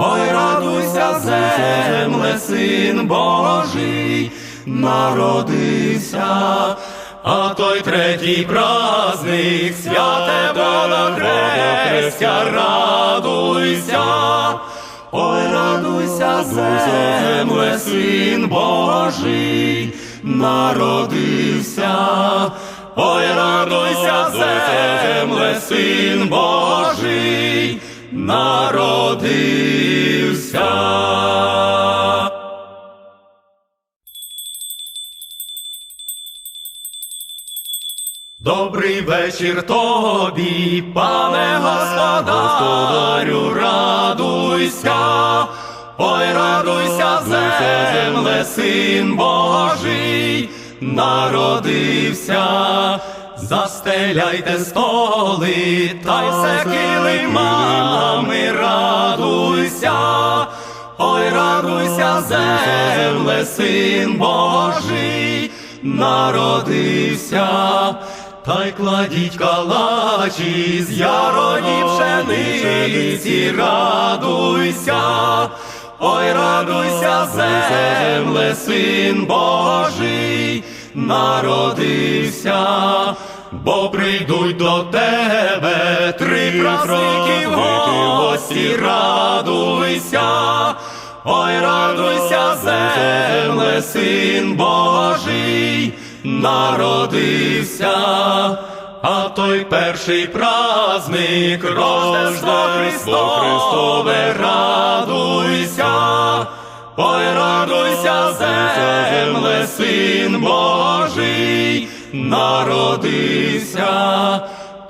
ой, радуйся, земле, син Божий, народився. А той третій праздник святе Хрестя, радуйся, ой, радуйся, земле, син Божий, народився, ой, радуйся, земле, син Божий, народився. Добрий вечір тобі, пане господарю, радуйся, ой, радуйся, земле, син Божий, народився, застеляйте столи, та й все килимами, радуйся, ой, радуйся, земле, син Божий, народився, та й кладіть калачі з яроні пшениці, радуйся, ой, радуйся, земле, син Божий, народився, бо прийдуть до тебе три праздники в гості, радуйся, ой, радуйся, земле, син Божий, народився, а той перший праздник Рождество Христове, радуйся, ой, радуйся, земле, син Божий, народився.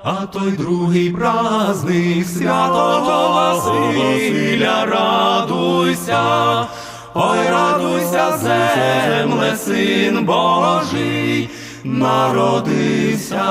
А той другий праздник святого Василя, радуйся, ой, радуйся, земле, син Божий, народився,